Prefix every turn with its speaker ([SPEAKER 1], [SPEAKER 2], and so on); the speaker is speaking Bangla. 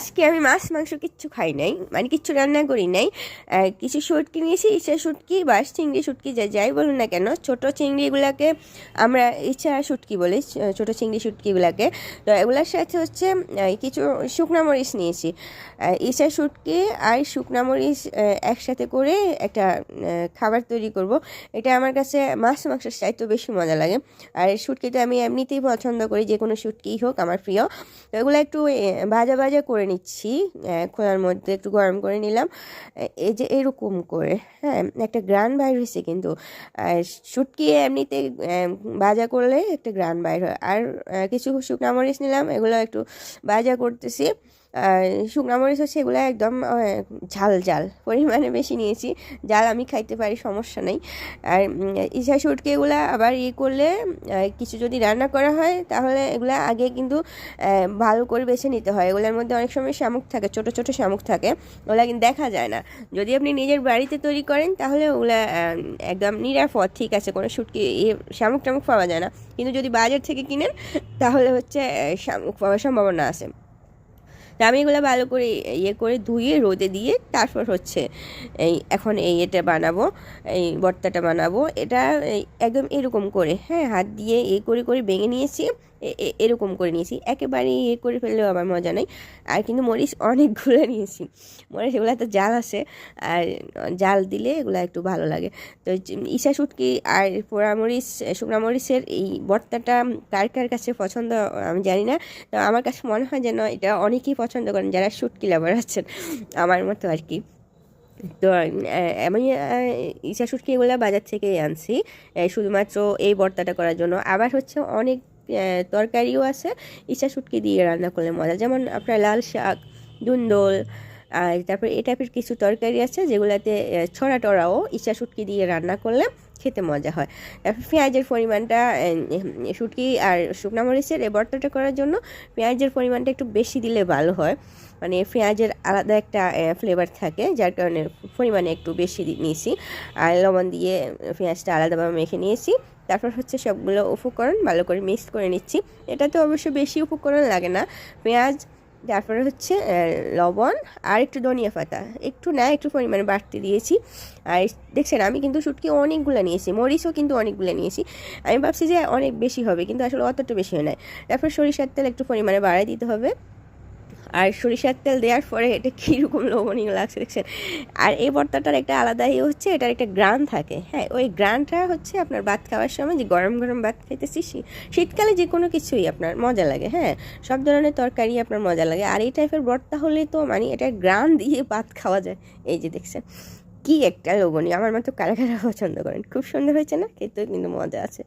[SPEAKER 1] আজকে আমি মাছ, মাংস কিচ্ছু খাই নাই মানে কিচ্ছু রান্না করি নাই। কিছু শুটকি নিয়েছি, ইচ্ছা শুটকি বা চিংড়ি শুটকি যা যাই বলুন না কেন, ছোট চিংড়িগুলোকে আমরা ইচ্ছা শুটকি বলি ছোট চিংড়ি শুটকিগুলোকে। তো এগুলোর সাথে হচ্ছে কিছু শুকনা মরিচ নিয়েছি। ইচ্ছা শুটকি আর শুকনা মরিচ একসাথে করে একটা খাবার তৈরি করব। এটা আমার কাছে মাছ, মাংসের চাইতে বেশি মজা লাগে। আর শুটকিটা আমি এমনিতেই পছন্দ করি, যে কোনো শুটকিই হোক, আমার প্রিয়। তো এগুলো একটু ভাজা ভাজা করে নিচ্ছি খোলার মধ্যে একটু গরম করে নিলাম। এই যে এরকম করে হ্যাঁ একটা গ্রান বাইর হয়েছে কিন্তু। শুটকি এমনিতে বাজা করলে একটা গ্রান বাইর হয়। আর কিছু শুকনা মরিচ নিলাম, এগুলো একটু বাজা করতেছি। শুকনা মরিচ হচ্ছে এগুলো একদম ঝাল ঝাল পরিমাণে বেশি নিয়েছি। জাল আমি খাইতে পারি, সমস্যা নেই। আর ইসা শুটকি এগুলা আবার ইয়ে করলে কিছু যদি রান্না করা হয়, তাহলে এগুলা আগে কিন্তু ভালো করে বেছে নিতে হয়। এগুলোর মধ্যে অনেক সময় শামুক থাকে, ছোট ছোট শামুক থাকে। ওগুলা কিন্তু দেখা যায় না। যদি আপনি নিজের বাড়িতে তৈরি করেন, তাহলে ওগুলা একদম নিরাপদ, ঠিক আছে। কোনো শুটকি ইয়ে শামুক টামুক পাওয়া যায় না। কিন্তু যদি বাজার থেকে কিনেন, তাহলে হচ্ছে শামুক পাওয়ার সম্ভাবনা আছে। আমি এগুলো ভালো করে ইয়ে করে ধুয়ে, রোদে দিয়ে তারপর হচ্ছে এই এখন এই এটা বানাবো, এই বর্তাটা বানাবো। এটা একদম এরকম করে হ্যাঁ হাত দিয়ে এ করে করে ভেঙে নিয়েছি। এরকম করে নিয়েছি। একেবারে ইয়ে করে ফেললেও আমার মজা নাই। আর কিন্তু মরিচ অনেকগুলো নিয়েছি। মরিচ, এগুলো তো জাল আছে। আর জাল দিলে এগুলো একটু ভালো লাগে। তো ইসা শুটকি আর পোড়া মরিচ শুকনা মরিচের এই ভর্তাটা কার কার কাছে পছন্দ আমি জানি না। তো আমার কাছে মনে হয় যেন এটা অনেকেই পছন্দ করেন, যারা শুটকি লাভার আছেন। আমার মতো আর কি। তো আমি ইসা শুটকি এগুলো বাজার থেকেই আনছি শুধুমাত্র এই ভর্তাটা করার জন্য। আবার হচ্ছে অনেক তরকারিও আছে ইচ্ছা শুটকি দিয়ে রান্না করলে মজা। যেমন আপনার লাল শাক দুন্দল আর তারপর এই টাইপের কিছু তরকারি আছে যেগুলোতে ছড়া টড়াও, ইচ্ছা শুটকি দিয়ে রান্না করলে খেতে মজা হয়। তারপর পেঁয়াজের পরিমাণটা শুটকি আর শুকনা মরিচের এই ভর্তাটা করার জন্য পেঁয়াজের পরিমাণটা একটু বেশি দিলে ভালো হয়। মানে পেঁয়াজের আলাদা একটা ফ্লেভার থাকে, যার কারণে পরিমাণে একটু বেশি নিয়েছি। আর লবণ দিয়ে পেঁয়াজটা আলাদাভাবে মেখে নিয়েছি। তারপর হচ্ছে সবগুলো উপকরণ ভালো করে মিক্স করে নিচ্ছি। এটাতে অবশ্য বেশি উপকরণ লাগে না। পেঁয়াজ তারপরে হচ্ছে লবণ আর একটু ধনিয়া পাতা। একটু না, একটু পরিমাণে বাড়তে দিয়েছি। আর দেখছেন, আমি কিন্তু শুটকি অনেকগুলো নিয়েছি, মরিচও কিন্তু অনেকগুলো নিয়েছি। আমি ভাবছি যে অনেক বেশি হবে, কিন্তু আসলে অতটা বেশি হয় না তারপর সরিষার তেল একটু পরিমাণে বাড়াই দিতে হবে। আর সরিষার তেল দেওয়ার পরে এটা কীরকম লবণীয় লাগছে দেখছেন? আর এই ভর্তাটার একটা আলাদা ইয়ে হচ্ছে, এটার একটা গ্রান থাকে। হ্যাঁ ওই গ্রানটা হচ্ছে আপনার ভাত খাওয়ার সময় যে গরম গরম ভাত খাইতেছি শীতকালে যে কোনো কিছুই আপনার মজা লাগে হ্যাঁ? সব ধরনের তরকারি আপনার মজা লাগে। আর এই টাইপের ভর্তা হলে তো মানে এটা গ্রান দিয়ে ভাত খাওয়া যায়। এই যে দেখছেন, কি একটা লবণীয় আমার মতো কারা কারা পছন্দ করেন? খুব সুন্দর হয়েছে না? খেতেও কিন্তু মজা আছে।